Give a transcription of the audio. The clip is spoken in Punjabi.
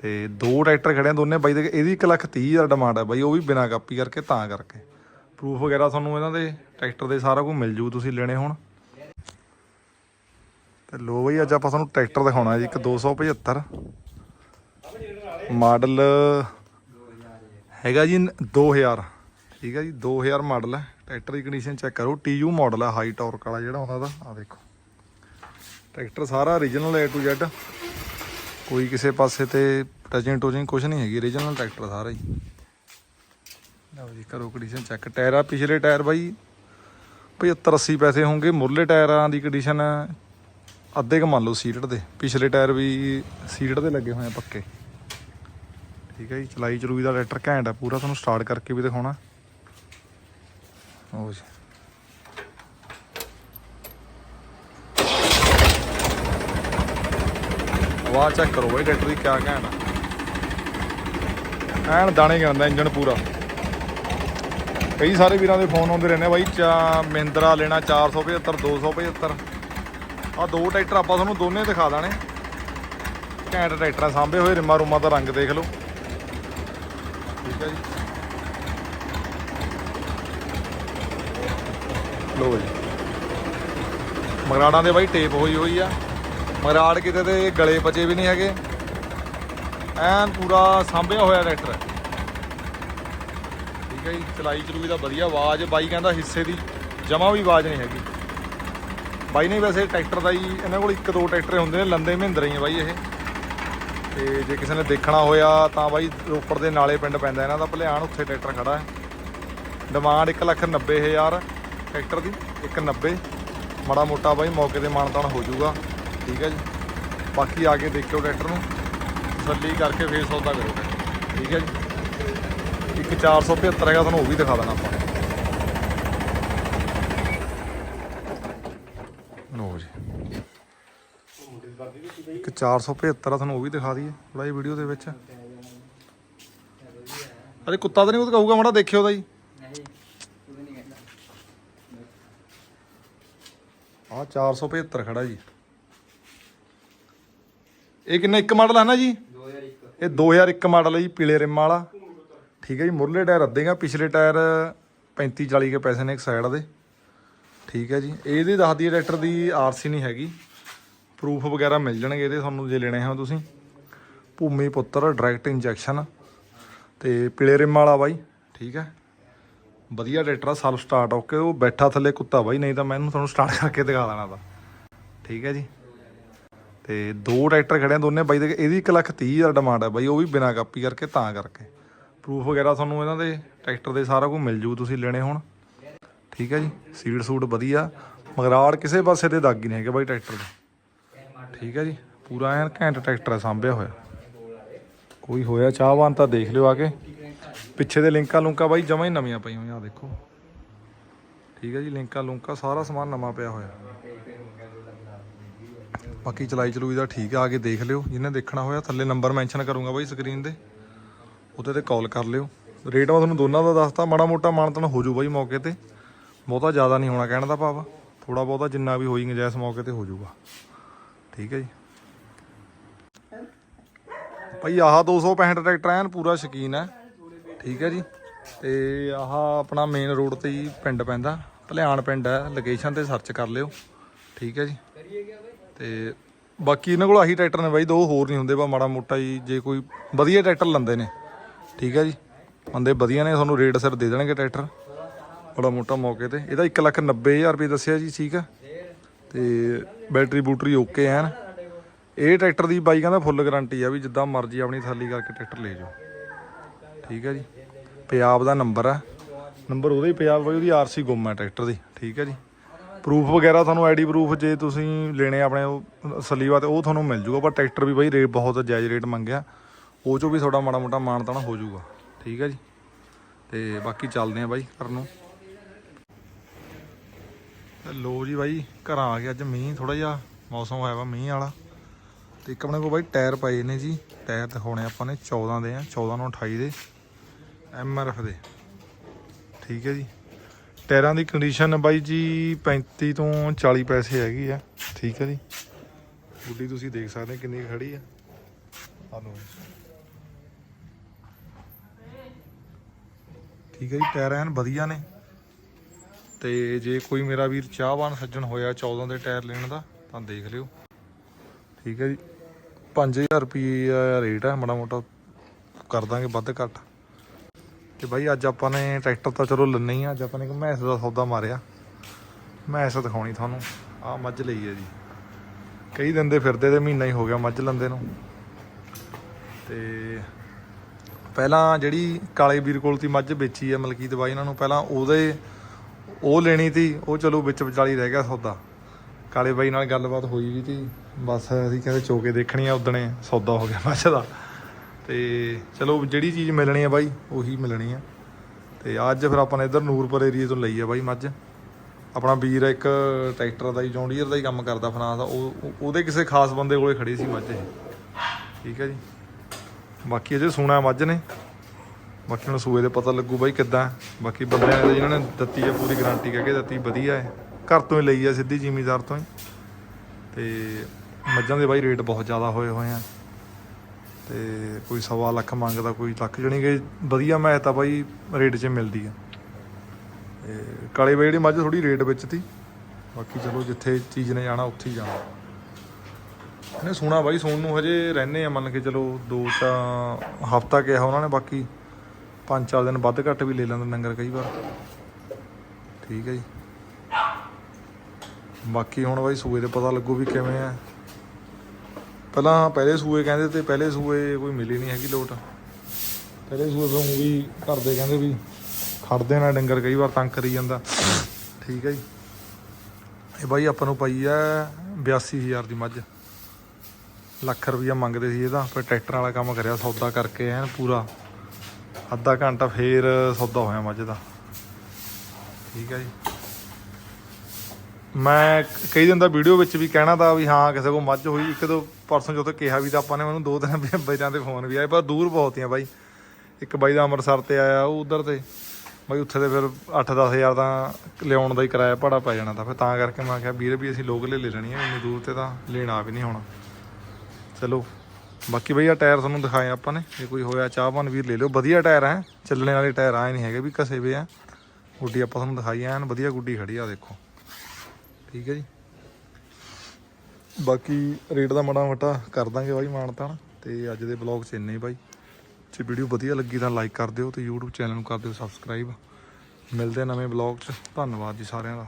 ਤੇ ਦੋ ਟਰੈਕਟਰ ਖੜੇ ਆ ਦੋਨੇ ਬਾਈ ਦੇ, ਇਹਦੀ 1 ਲੱਖ 30 ਹਜ਼ਾਰ ਡਿਮਾਂਡ ਹੈ ਬਾਈ, ਉਹ ਵੀ ਬਿਨਾਂ ਕਾਪੀ ਕਰਕੇ ਤਾਂ ਕਰਕੇ। ਪ੍ਰੂਫ ਵਗੈਰਾ ਤੁਹਾਨੂੰ ਇਹਨਾਂ ਦੇ, ਟਰੈਕਟਰ ਦੇ ਸਾਰਾ ਕੁਝ ਮਿਲ ਜੂ ਤੁਸੀਂ ਲੈਣੇ ਹੋਣ। ਤੇ ਲੋ ਬਈ, ਅੱਜ ਆਪਾਂ ਤੁਹਾਨੂੰ ਟਰੈਕਟਰ ਦਿਖਾਉਣਾ ਜੀ, ਇੱਕ 275 ਮਾਡਲ ਹੈਗਾ ਜੀ 2000 ਠੀਕ ਹੈ ਜੀ 2000 ਮਾਡਲ ਹੈ ਟਰੈਕਟਰ ਦੀ ਕੰਡੀਸ਼ਨ ਚੈੱਕ ਕਰੋ TU ਮਾਡਲ ਹੈ ਹਾਈ ਟਾਰਕ ਵਾਲਾ ਜਿਹੜਾ ਉਹਨਾਂ ਦਾ ਆ ਦੇਖੋ। ਟਰੈਕਟਰ ਸਾਰਾ origignal A to Z ਕੋਈ ਕਿਸੇ ਪਾਸੇ ਤੇ ਟਚਿੰਗ ਟੋਚਿੰਗ ਕੁਝ ਨਹੀਂ ਹੈਗੀ origignal ਟਰੈਕਟਰ ਸਾਰਾ ਹੀ। ਲਓ ਜੀ, ਕਰੋ ਕੰਡੀਸ਼ਨ ਚੈੱਕ ਟਾਇਰ ਪਿਛਲੇ ਟਾਇਰ ਬਾਈ 75 80 ਪੈਸੇ ਹੋਣਗੇ। ਮੁਰਲੇ ਟਾਇਰਾਂ ਦੀ ਕੰਡੀਸ਼ਨ ਅੱਧੇ ਕ ਮੰਨ ਲਓ ਸੀਟਡ ਦੇ। ਪਿਛਲੇ ਟਾਇਰ ਵੀ ਸੀਟਡ ਦੇ ਲੱਗੇ ਹੋਏ ਆ ਪੱਕੇ। ਠੀਕ ਹੈ ਜੀ ਚਲਾਈ ਚਲੂਈ ਦਾ ਟਰੈਕਟਰ ਘੈਂਟ ਆ, ਪੂਰਾ ਤੁਹਾਨੂੰ ਸਟਾਰਟ ਕਰਕੇ ਵੀ ਦਿਖਾਉਣਾ। ਉਹ ਜੀ। ਆਵਾਜ਼ ਚੈੱਕ ਕਰੋ ਬਈ, ਟਰੈਕਟਰ ਦੀ ਕਿਆ ਘੈਂਟ ਐਨ ਦਾਣੇ ਗਿਣਦਾ ਇੰਜਨ ਪੂਰਾ। ਕਈ ਸਾਰੇ ਵੀਰਾਂ ਦੇ ਫੋਨ ਆਉਂਦੇ ਰਹਿੰਦੇ ਆ ਬਾਈ, ਚਾ ਮਹਿੰਦਰਾ ਲੈਣਾ 475 275 ਆ ਦੋ ਟਰੈਕਟਰ ਆਪਾਂ ਤੁਹਾਨੂੰ ਦੋਨੇ ਦਿਖਾ ਦਾਣੇ ਘੈਂਟ ਟਰੈਕਟਰਾਂ ਸਾਂਭੇ ਹੋਏ ਰਿਮਾ ਰੁਮਾ ਦਾ ਰੰਗ ਦੇਖ ਲਓ। ਠੀਕ ਹੈ ਜੀ। ਲੋ ਜੀ ਮਗਰਾੜਾਂ ਦੇ ਬਾਈ ਟੇਪ ਹੋਈ ਹੋਈ ਆ। ਮਰਾੜ ਕਿਤੇ ਦੇ ਗਲੇ ਬਚੇ ਵੀ ਨਹੀਂ ਹੈਗੇ। ਐਨ ਪੂਰਾ ਸਾਂਭਿਆ ਹੋਇਆ ਟਰੈਕਟਰ। ਠੀਕ ਹੈ ਜੀ, ਚਲਾਈ ਚਲੂਈ ਦਾ ਵਧੀਆ ਆਵਾਜ਼, ਬਾਈ ਕਹਿੰਦਾ ਹਿੱਸੇ ਦੀ ਜਮਾ ਵੀ ਆਵਾਜ਼ ਨਹੀਂ ਹੈਗੀ। ਬਾਈ ਨੇ ਵੈਸੇ ਟਰੈਕਟਰ ਦਾ ਹੀ, ਇਹਨਾਂ ਕੋਲ ਇੱਕ ਦੋ ਟਰੈਕਟਰ ਹੁੰਦੇ ਨੇ, ਲੰਦੇ ਮਹਿੰਦਰ ਹੀ ਆ ਬਾਈ ਇਹ। ਤੇ ਜੇ ਕਿਸੇ ਨੇ ਦੇਖਣਾ ਹੋਇਆ ਤਾਂ ਬਾਈ ਰੋਪੜ ਦੇ ਨਾਲੇ ਪਿੰਡ ਪੈਂਦਾ, ਇਹਨਾਂ ਦਾ ਭਲਿਆਣ ਉੱਥੇ ਟਰੈਕਟਰ ਖੜਾ ਹੈ। ਡਿਮਾਂਡ 190000 ਟਰੈਕਟਰ ਦੀ 190 ਮਾੜਾ ਮੋਟਾ ਬਾਈ ਮੌਕੇ ਤੇ ਮਾਨਤਾਨ ਹੋ ਜਾਊਗਾ। ਠੀਕ ਹੈ ਜੀ। ਬਾਕੀ ਆ ਕੇ ਦੇਖਿਓ ਟਰੈਕਟਰ ਨੂੰ। ਤਸੱਲੀ ਕਰਕੇ ਫੇਰ ਸੌਦਾ ਕਰੋ। ਠੀਕ ਹੈ ਜੀ। ਇੱਕ 475 ਹੈਗਾ ਤੁਹਾਨੂੰ ਉਹ ਵੀ ਦਿਖਾ ਦੇਣਾ ਆਪਾਂ। ਲੋ ਜੀ। ਇੱਕ 475 ਆ ਤੁਹਾਨੂੰ ਉਹ ਵੀ ਦਿਖਾ ਦਈਏ ਥੋੜਾ ਜਿਹਾ ਵੀਡੀਓ ਦੇ ਵਿੱਚ। ਅਰੇ ਕੁੱਤਾ ਤਾਂ ਨਹੀਂ ਉਹ ਕਹੂਗਾ ਮਾੜਾ ਦੇਖਿਓ ਦਾ ਜੀ। ਆ 475 ਖੜਾ ਜੀ। ਇਹ ਕਿੰਨਾ ਇੱਕ ਮਾਡਲ ਹੈ ਨਾ ਜੀ? ਇਹ 2001 ਮਾਡਲ ਹੈ ਜੀ ਪੀਲੇ ਰਿਮ ਵਾਲਾ। ਠੀਕ ਹੈ ਜੀ ਮੁਰਲੇ ਟਾਇਰ ਅੱਧੇਗਾ ਪਿਛਲੇ ਟਾਇਰ 35 40 ਕੇ ਪੈਸੇ ਨੇ ਇੱਕ ਸਾਈਡ ਦੇ। ਠੀਕ ਹੈ ਜੀ ਇਹਦੀ ਦੱਸਦੀ ਹੈ ਟਰੈਕਟਰ ਦੀ ਆਰਸੀ ਨਹੀਂ ਹੈਗੀ। ਪ੍ਰੂਫ ਵਗੈਰਾ ਮਿਲ ਜਾਣਗੇ ਇਹਦੇ ਤੁਹਾਨੂੰ ਜੇ ਲੈਣੇ ਹੋ ਤੁਸੀਂ। ਭੂਮੀ ਪੁੱਤਰ ਡਾਇਰੈਕਟ ਇੰਜੈਕਸ਼ਨ ਤੇ ਪੀਲੇ ਰਿਮ ਵਾਲਾ ਬਾਈ ਠੀਕ ਹੈ ਵਧੀਆ ਟਰੈਕਟਰ ਆ ਸੈਲਫ ਸਟਾਰਟ ਓਕੇ ਉਹ ਬੈਠਾ ਥੱਲੇ ਕੁੱਤਾ ਬਾਈ ਨਹੀਂ ਤਾਂ ਮੈਂ ਇਹਨੂੰ ਤੁਹਾਨੂੰ ਸਟਾਰਟ ਕਰਕੇ ਦਿਖਾ ਦੇਣਾ ਦਾ ਠੀਕ ਹੈ ਜੀ। ਤੇ ਦੋ ਟਰੈਕਟਰ ਖੜੇ ਆ ਦੋਨੇ ਬਾਈ ਦੇ, ਇਹਦੀ 1 ਲੱਖ 30 ਹਜ਼ਾਰ ਡਿਮਾਂਡ ਹੈ ਬਾਈ, ਉਹ ਵੀ ਬਿਨਾਂ ਕਾਪੀ ਕਰਕੇ ਤਾਂ ਕਰਕੇ। ਪ੍ਰੂਫ ਵਗੈਰਾ ਤੁਹਾਨੂੰ ਇਹਨਾਂ ਦੇ, ਟਰੈਕਟਰ ਦੇ ਸਾਰਾ ਕੁਝ ਮਿਲ ਜੂ, ਤੁਸੀਂ ਲੈਣੇ ਹੋਣ। ਠੀਕ ਹੈ ਜੀ ਸੀਡ ਸੂਟ ਵਧੀਆ। ਮਗਰਾੜ ਕਿਸੇ ਪਾਸੇ ਤੇ ਦਾਗ ਹੀ ਨਹੀਂ ਹੈਗੇ ਬਾਈ ਟਰੈਕਟਰ ਦੇ। ਠੀਕ ਹੈ ਜੀ, ਪੂਰਾ ਐਨ ਘੈਂਟ ਟਰੈਕਟਰ ਹੈ ਸਾਂਭਿਆ ਹੋਇਆ। ਕੋਈ ਹੋਇਆ ਚਾਹਵਾਨ ਤਾਂ ਦੇਖ ਲਿਓ ਆ ਕੇ। ਪਿੱਛੇ ਦੇ ਲਿੰਕਾਂ ਲੁੰਕਾਂ ਬਾਈ ਜਮਾਂ ਹੀ ਨਵੀਆਂ ਪਈਆਂ ਹੋਈਆਂ ਆ ਦੇਖੋ। ਠੀਕ ਹੈ ਜੀ, ਲਿੰਕਾਂ ਲੁੰਕਾਂ ਸਾਰਾ ਸਮਾਨ ਨਵਾਂ ਪਿਆ ਹੋਇਆ। ਬਾਕੀ ਚਲਾਈ ਚਲੂਈ ਦਾ ਠੀਕ ਆ ਆ ਕੇ ਦੇਖ ਲਿਓ। ਜਿਹਨੇ ਦੇਖਣਾ ਹੋਇਆ, ਥੱਲੇ ਨੰਬਰ ਮੈਂਸ਼ਨ ਕਰੂੰਗਾ ਬਾਈ ਸਕਰੀਨ ਤੇ। ਉਹਦੇ ਤੇ ਕਾਲ ਕਰ ਲਿਓ। ਰੇਟ ਮੈਂ ਤੁਹਾਨੂੰ ਦੋਨਾਂ ਦਾ ਦੱਸਤਾ, ਮਾੜਾ ਮੋਟਾ ਮਾਨਤਨ ਹੋ ਜੂ ਬਾਈ ਮੌਕੇ ਤੇ। ਬਹੁਤਾ ਜ਼ਿਆਦਾ ਨਹੀਂ ਹੋਣਾ ਕਹਿਣ ਦਾ ਭਾਵ। ਥੋੜਾ ਬਹੁਤਾ ਜਿੰਨਾ ਵੀ ਹੋਈ ਗੁੰਜਾਇਸ਼ ਮੌਕੇ ਤੇ ਹੋ ਜਾਊਗਾ ਠੀਕ ਹੈ ਜੀ। ਭਾਈ ਆਹ 265 ਟਰੈਕਟਰ ਐਨ ਪੂਰਾ ਸ਼ਕੀਨ ਹੈ। ਠੀਕ ਹੈ ਜੀ। ਤੇ ਆਹ ਆਪਣਾ ਮੇਨ ਰੋਡ ਤੇ ਹੀ ਪਿੰਡ ਪੈਂਦਾ। ਭਲਿਆਣ ਪਿੰਡ ਹੈ। ਲੋਕੇਸ਼ਨ ਤੇ ਸਰਚ ਕਰ ਲਿਓ। ਠੀਕ ਹੈ ਜੀ। ਤੇ ਬਾਕੀ ਇਹਨਾਂ ਕੋਲ ਆਹੀ ਟਰੈਕਟਰ ਨੇ ਬਾਈ, ਦੋ ਹੋਰ ਨਹੀਂ ਹੁੰਦੇ, ਬਾ ਮਾੜਾ ਮੋਟਾ ਜੀ ਜੇ ਕੋਈ ਵਧੀਆ ਟਰੈਕਟਰ ਲੰਦੇ ਨੇ। ਠੀਕ ਹੈ ਜੀ? ਬੰਦੇ ਵਧੀਆ ਨੇ, ਤੁਹਾਨੂੰ ਰੇਟ ਸਿਰ ਦੇ ਦੇਣਗੇ ਟਰੈਕਟਰ। ਬੜਾ ਮੋਟਾ ਮੌਕੇ ਤੇ। ਇਹਦਾ 190000 ਰੁਪਏ ਦੱਸਿਆ ਜੀ, ਠੀਕ ਆ? ਤੇ ਬੈਟਰੀ ਬੂਟਰੀ ਓਕੇ ਐਨ। ਇਹ ਟਰੈਕਟਰ ਦੀ ਬਾਈ ਕਹਿੰਦਾ ਫੁੱਲ ਗਾਰੰਟੀ ਆ ਵੀ ਜਿੱਦਾਂ ਮਰਜ਼ੀ ਆਪਣੀ ਥਾਲੀ ਕਰਕੇ ਟਰੈਕਟਰ ਲੈ ਜਾਓ। ਠੀਕ ਹੈ ਜੀ? ਪੰਜਾਬ ਦਾ ਨੰਬਰ ਆ। ਨੰਬਰ ਉਹਦਾ ਹੀ ਪੰਜਾਬ ਬਾਈ ਉਹਦੀ ਆਰਸੀ ਗੁੰਮ ਹੈ ਟਰੈਕਟਰ ਦੀ। ਠੀਕ ਹੈ ਜੀ? ਪ੍ਰੂਫ ਵਗੈਰਾ ਤੁਹਾਨੂੰ ਆਈਡੀ ਪ੍ਰੂਫ ਜੇ ਤੁਸੀਂ ਲੈਣੇ ਆਪਣੇ ਉਹ, ਸਲੀਵਾ ਤੇ ਉਹ ਤੁਹਾਨੂੰ ਮਿਲ ਜੂਗਾ, ਪਰ ਟਰੈਕਟਰ ਵੀ ਬਾਈ ਰੇਟ ਬਹੁਤ ਜਾਇਜ਼ ਰੇਟ ਮੰਗਿਆ। ਉਹ ਚੋਂ ਵੀ ਤੁਹਾਡਾ ਮਾੜਾ ਮੋਟਾ ਮਾਣ ਮਾਨਤਾਨ ਹੋ ਜਾਊਗਾ ਠੀਕ ਹੈ ਜੀ? ਤੇ ਬਾਕੀ ਚੱਲਦੇ ਆ ਬਾਈ ਘਰ ਨੂੰ। ਤੇ ਲੋ ਜੀ ਬਾਈ, ਘਰਾਂ ਆ ਗਿਆ ਅੱਜ ਮੀਂਹ ਥੋੜਾ ਜਿਹਾ ਮੌਸਮ ਹੋਇਆ ਵਾ ਮੀਂਹ ਵਾਲਾ। ਤੇ ਇੱਕ ਆਪਣੇ ਕੋਲ ਬਾਈ ਟਾਇਰ ਪਏ ਨੇ ਜੀ। ਟਾਇਰ ਦਿਖਾਉਣੇ ਆਪਾਂ ਨੇ 14 ਦੇ ਆ 14 ਨੂੰ 28 ਦੇ, ਐਮ ਆਰ ਐਫ ਦੇ। ਠੀਕ ਹੈ ਜੀ? ਟਾਇਰਾਂ ਦੀ ਕੰਡੀਸ਼ਨ ਬਾਈ ਜੀ 35 ਤੋਂ 40 ਪੈਸੇ ਹੈਗੀ ਆ। ਠੀਕ ਹੈ ਜੀ। ਗੁੱਡੀ, ਤੁਸੀਂ ਦੇਖ ਸਕਦੇ ਕਿੰਨੀ ਕੁ ਖੜੀ ਆ। ਆ ਠੀਕ ਹੈ ਜੀ, ਟਾਇਰ ਐਨ ਵਧੀਆ ਨੇ। ਤੇ ਜੇ ਕੋਈ ਮੇਰਾ ਵੀਰ ਚਾਹਵਾਨ ਸੱਜਣ ਹੋਇਆ 14 ਦੇ ਟਾਇਰ ਲੈਣ ਦਾ, ਤਾਂ ਦੇਖ ਲਿਓ। ਠੀਕ ਹੈ ਜੀ। 5000 ਰੁਪਏ ਰੇਟ ਹੈ ਮਾੜਾ ਮੋਟਾ ਕਰ ਦਾਂਗੇ ਵੱਧ ਘੱਟ। ਤੇ ਬਾਈ ਅੱਜ ਆਪਾਂ ਨੇ ਟਰੈਕਟਰ ਤਾਂ ਚਲੋ ਲੈਣਾ ਹੀ ਆ, ਅੱਜ ਆਪਾਂ ਨੇ ਇੱਕ ਮੈਸ ਦਾ ਸੌਦਾ ਮਾਰਿਆ। ਮੈਸ ਦਿਖਾਉਣੀ ਤੁਹਾਨੂੰ ਆ ਮੱਝ ਲਈ ਹੈ ਜੀ। ਕਈ ਦਿਨ ਦੇ ਫਿਰਦੇ ਤੇ ਮਹੀਨਾ ਹੀ ਹੋ ਗਿਆ ਮੱਝ ਲੰਦੇ ਨੂੰ। ਤੇ ਪਹਿਲਾਂ ਜਿਹੜੀ ਕਾਲੇ ਵੀਰ ਕੋਲ ਤੀ ਮੱਝ ਵੇਚੀ ਹੈ ਮਲਕੀਤ ਬਾਈ ਇਹਨਾਂ ਨੂੰ, ਪਹਿਲਾਂ ਉਹਦੇ ਉਹ ਲੈਣੀ ਤੀ, ਉਹ ਚਲੋ ਵਿੱਚ ਵਿਚਾਲੀ ਰਹਿ ਗਿਆ ਸੌਦਾ। ਕਾਲੇ ਬਾਈ ਨਾਲ ਗੱਲਬਾਤ ਹੋਈ ਵੀ ਤੀ, ਬਸ ਅਸੀਂ ਕਹਿੰਦੇ ਚੋਕੇ ਦੇਖਣੀ ਆ ਉਦਣੇ, ਸੌਦਾ ਹੋ ਗਿਆ ਮੱਝ ਦਾ। ਤੇ ਚਲੋ ਜਿਹੜੀ ਚੀਜ਼ ਮਿਲਣੀ ਆ ਬਾਈ, ਉਹੀ ਮਿਲਣੀ ਆ। ਤੇ ਅੱਜ ਫਿਰ ਆਪਾਂ ਨੇ ਇਧਰ ਨੂਰਪੁਰ ਏਰੀਏ ਤੋਂ ਲਈ ਆ ਬਾਈ ਮੱਝ। ਆਪਣਾ ਵੀਰ ਇੱਕ ਟਰੈਕਟਰ ਦਾ ਹੀ, ਜੌਂਡੀਅਰ ਦਾ ਹੀ ਕੰਮ ਕਰਦਾ ਫਨਾਸ ਦਾ, ਉਹ ਉਹਦੇ ਕਿਸੇ ਖਾਸ ਬੰਦੇ ਕੋਲੇ ਖੜੀ ਸੀ ਮੱਝ ਇਹ। ਠੀਕ ਹੈ ਜੀ। ਬਾਕੀ ਅਜੇ ਸੂਣਾ ਮੱਝ ਨੇ। ਬਾਕੀ ਹੁਣ ਸੂਏ ਦੇ ਪਤਾ ਲੱਗੂ ਬਾਈ ਕਿੱਦਾਂ। ਬਾਕੀ ਬੰਦਿਆਂ ਨੇ ਜਿਹਨਾਂ ਨੇ ਦਿੱਤੀ ਹੈ ਪੂਰੀ ਗਾਰੰਟੀ ਕਹਿ ਕੇ ਦਿੱਤੀ, ਵਧੀਆ ਹੈ। ਘਰ ਤੋਂ ਹੀ ਲਈ ਆ ਸਿੱਧੀ ਜ਼ਿਮੀਦਾਰ ਤੋਂ ਹੀ। ਤੇ ਮੱਝਾਂ ਦੇ ਬਾਈ ਰੇਟ ਬਹੁਤ ਜ਼ਿਆਦਾ ਹੋਏ ਹੋਏ ਆ। ਤੇ ਕੋਈ ਸਵਾ ਲੱਖ ਮੰਗਦਾ, ਕੋਈ ਲੱਖ, ਜਣੀ ਕਿ ਵਧੀਆ ਮੈਂ ਤਾਂ ਬਾਈ ਰੇਟ 'ਚ ਮਿਲਦੀ ਆ। ਤੇ ਕਾਲੇ ਬਾਈ ਜਿਹੜੀ ਮੱਝ ਥੋੜੀ ਰੇਟ ਵਿੱਚ ਤੀ, ਬਾਕੀ ਚਲੋ ਜਿੱਥੇ ਚੀਜ਼ ਨੇ ਜਾਣਾ, ਉੱਥੇ ਹੀ ਜਾਣਾ। ਇਹਨੇ ਸੁਣਾ ਬਾਈ, ਸੋਨ ਨੂੰ ਹਜੇ ਰਹਿੰਦੇ ਆ, ਮੰਨ ਕੇ ਚਲੋ ਦੋ ਤਾਂ ਹਫਤਾ ਕਿਹਾ ਉਹਨਾਂ ਨੇ, ਬਾਕੀ ਪੰਜ ਚਾਰ ਦਿਨ ਵੱਧ ਘੱਟ ਵੀ ਲੈ ਲੈਂਦੇ ਨੰਗਰ ਕਈ ਵਾਰ। ਠੀਕ ਹੈ ਜੀ। ਬਾਕੀ ਹੁਣ ਬਾਈ ਸੂਏ ਦੇ ਪਤਾ ਲੱਗੂ ਵੀ ਕਿਵੇਂ ਆ। ਪਹਿਲਾਂ ਪਹਿਲੇ ਸੂਏ ਕਹਿੰਦੇ ਤੇ ਪਹਿਲੇ ਸੂਏ ਕੋਈ ਮਿਲੀ ਨਹੀਂ ਹੈਗੀ ਲੋਟ। ਪਹਿਲੇ ਸੂਏ ਤੋਂ ਵੀ ਘਰ ਕਹਿੰਦੇ ਵੀ ਖੜਦੇ ਨਾ ਡੰਗਰ ਕਈ ਵਾਰ ਤੰਗ ਕਰੀ ਜਾਂਦਾ। ਠੀਕ ਹੈ ਜੀ। ਇਹ ਬਾਈ ਆਪਾਂ ਨੂੰ ਪਈ ਆ 82000 ਦੀ ਮੱਝ। ਲੱਖ ਰੁਪਈਆ ਮੰਗਦੇ ਸੀ ਇਹਦਾ, ਫਿਰ ਟਰੈਕਟਰ ਵਾਲਾ ਕੰਮ ਕਰਿਆ ਸੌਦਾ ਕਰਕੇ ਐਨ ਪੂਰਾ। ਅੱਧਾ ਘੰਟਾ ਫੇਰ ਸੌਦਾ ਹੋਇਆ ਮੱਝ ਦਾ। ਠੀਕ ਹੈ ਜੀ। ਮੈਂ ਕਈ ਦਿਨ ਦਾ ਵੀਡੀਓ ਵਿੱਚ ਵੀ ਕਹਿਣਾ ਤਾਂ ਵੀ ਹਾਂ, ਕਿਸੇ ਕੋ ਮੱਝ ਹੋਈ, ਇੱਕ ਦੋ ਪਰਸੋਂ ਜਦੋਂ ਕਿਹਾ ਵੀ ਤਾਂ ਆਪਾਂ ਨੇ ਮੈਨੂੰ ਦੋ ਦਿਨ ਬਈਆਂ ਦੇ ਫੋਨ ਵੀ ਆਏ, ਪਰ ਦੂਰ ਬਹੁਤ ਹੀ ਆ ਬਾਈ। ਇੱਕ ਬਾਈ ਦਾ ਅੰਮ੍ਰਿਤਸਰ ਤੇ ਆਇਆ, ਉਹ ਉਧਰ ਤੇ। ਬਾਈ ਉੱਥੇ ਤੇ ਫਿਰ 8-10 ਹਜ਼ਾਰ ਦਾ ਲਿਆਉਣ ਦਾ ਹੀ ਕਿਰਾਇਆ ਭਾੜਾ ਪੈ ਜਾਣਾ ਤਾਂ, ਫਿਰ ਤਾਂ ਕਰਕੇ ਮੈਂ ਕਿਹਾ, ਵੀਰ ਵੀ ਅਸੀਂ ਲੋਕ ਲੈ ਲੈਣੀ ਆ, ਇੰਨੀ ਦੂਰ ਤੇ ਤਾਂ ਲੈਣਾ ਵੀ ਨਹੀਂ ਹੋਣਾ। ਚਲੋ, ਬਾਕੀ ਬਈ ਆ ਟਾਇਰ ਤੁਹਾਨੂੰ ਦਿਖਾਏ ਆਪਾਂ ਨੇ, ਜੇ ਕੋਈ ਹੋਇਆ ਚਾਹਵਾਨ ਵੀਰ ਲੈ ਲਿਓ। ਵਧੀਆ ਟਾਇਰ ਹੈ, ਚੱਲਣੇ ਵਾਲੇ ਟਾਇਰ ਆਏ ਨਹੀਂ ਹੈਗੇ ਵੀ ਘਸੇ ਵੇ ਆ। ਗੁੱਡੀ ਆਪਾਂ ਤੁਹਾਨੂੰ ਦਿਖਾਈ ਐਨ, ਵਧੀਆ ਗੁੱਡੀ ਖੜੀ ਆ, ਦੇਖੋ। ਠੀਕ ਹੈ ਜੀ। ਬਾਕੀ ਰੇਟ ਦਾ ਮਾੜਾ ਮੋਟਾ ਕਰ ਦਾਂਗੇ ਬਾਈ ਮਾਨਤਾਨ ਤੇ ਅੱਜ ਦੇ ਬਲੌਗ 'ਚ ਇੰਨੇ ਹੀ ਬਾਈ। ਜੇ ਵੀਡੀਓ ਵਧੀਆ ਲੱਗੀ ਤਾਂ ਲਾਈਕ ਕਰ ਦਿਓ ਤੇ YouTube ਚੈਨਲ ਨੂੰ ਕਰ ਦਿਓ ਸਬਸਕ੍ਰਾਈਬ ਮਿਲਦੇ ਨਵੇਂ ਬਲੌਗ 'ਚ। ਧੰਨਵਾਦ ਜੀ ਸਾਰਿਆਂ ਦਾ।